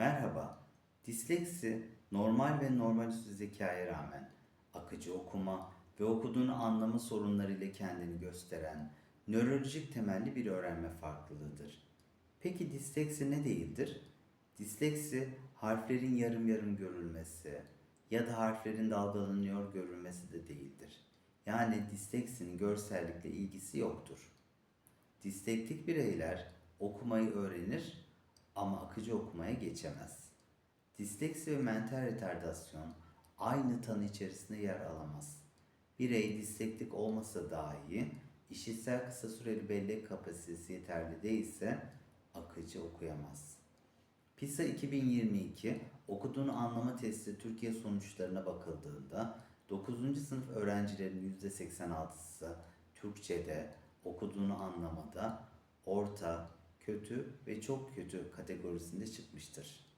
Merhaba. Disleksi normal ve normal üstü zekaya rağmen akıcı okuma ve okuduğunu anlama sorunlarıyla kendini gösteren nörolojik temelli bir öğrenme farklılığıdır. Peki disleksi ne değildir? Disleksi harflerin yarım yarım görülmesi ya da harflerin dalgalanıyor görülmesi de değildir. Yani disleksinin görsellikle ilgisi yoktur. Dislektik bireyler okumayı öğrenir akıcı okumaya geçemez. Disleksi ve mental retardasyon aynı tanı içerisinde yer alamaz. Birey dislektik olmasa dahi işitsel kısa süreli bellek kapasitesi yeterli değilse akıcı okuyamaz. PISA 2022 okuduğunu anlama testi Türkiye sonuçlarına bakıldığında 9. sınıf öğrencilerin %86'sı Türkçe'de okuduğunu anlamada orta, kötü ve çok kötü kategorisinde çıkmıştır.